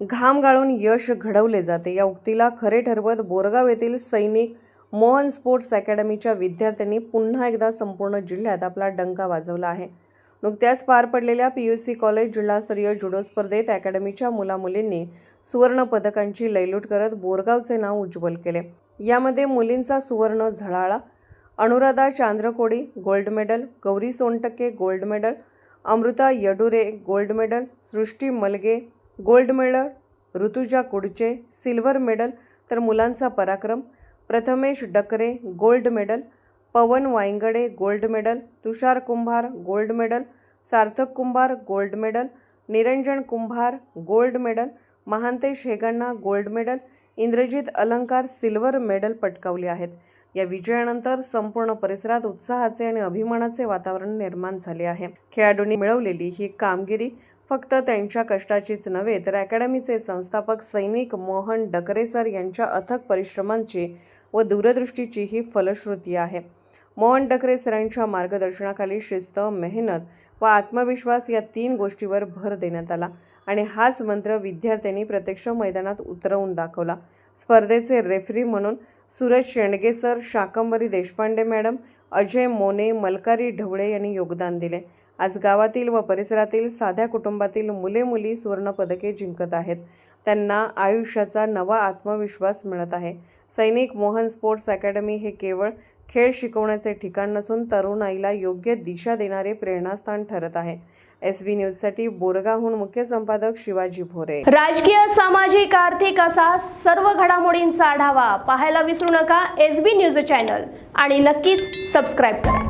घाम गाळून यश घडवले जाते. या उक्तीला खरे ठरवत बोरगाव येथील सैनिक मोहन स्पोर्ट्स अकॅडमीच्या विद्यार्थ्यांनी पुन्हा एकदा संपूर्ण जिल्ह्यात आपला डंका वाजवला आहे. नुकत्याच पार पडलेल्या पी यू सी कॉलेज जिल्हास्तरीय जुडो स्पर्धेत अकॅडमीच्या मुलामुलींनी सुवर्ण पदकांची लयलूट करत बोरगावचे नाव उज्ज्वल केले. यामध्ये मुलींचा सुवर्ण झळाळा Anuradha Chandrakodi gold medal Gauri Sontakke gold medal Amruta Yadure gold medal Srushti Malge gold medal Rutuja Kudche silver medal तर मुलांचा पराक्रम. Prathamesh Dakre gold medal. Pavan Vayangade gold medal. Tushar Kumbhar gold medal. Sarthak Kumbhar gold medal. Niranjan Kumbhar gold medal. Mahantesh Heganna gold medal. Indrajit Alankar silver medal पटकावले आहेत. या विजयानंतर संपूर्ण परिसरात उत्साहाचे आणि अभिमानाचे वातावरण निर्माण झाले आहे. खेळाडूंनी मिळवलेली ही कामगिरी फक्त त्यांच्या कष्टाचीच नव्हे तर अकॅडमीचे संस्थापक सैनिक मोहन डकरे सर यांच्या अथक परिश्रमांची व दूरदृष्टीची ही फलश्रुती आहे. मोहन डकरे सरांच्या मार्गदर्शनाखाली शिस्त मेहनत व आत्मविश्वास या तीन गोष्टीवर भर देण्यात आला आणि हाच मंत्र विद्यार्थ्यांनी प्रत्यक्ष मैदानात उतरवून दाखवला. स्पर्धेचे रेफरी म्हणून सूरज शेंडगे सर शाकंबरी देशपांडे मॅडम अजय मोने मलकारी ढवळे यांनी योगदान दिले. आज गावातील व परिसरातील साध्या कुटुंबातील मुले मुली सुवर्णपदके जिंकत आहेत. त्यांना आयुष्याचा नवा आत्मविश्वास मिळत आहे. सैनिक मोहन स्पोर्ट्स अकॅडमी हे केवळ खेळ शिकवण्याचे ठिकाण नसून तरुणाईला योग्य दिशा देणारे प्रेरणास्थान ठरत आहे. एस बी न्यूजसाठी बोरगावहून मुख्य संपादक शिवाजी भोरे. राजकीय सामाजिक आर्थिक असा सर्व घडामोडींचा आढावा पाहायला विसरू नका एस बी न्यूज चॅनल आणि नक्कीच सबस्क्राईब करा.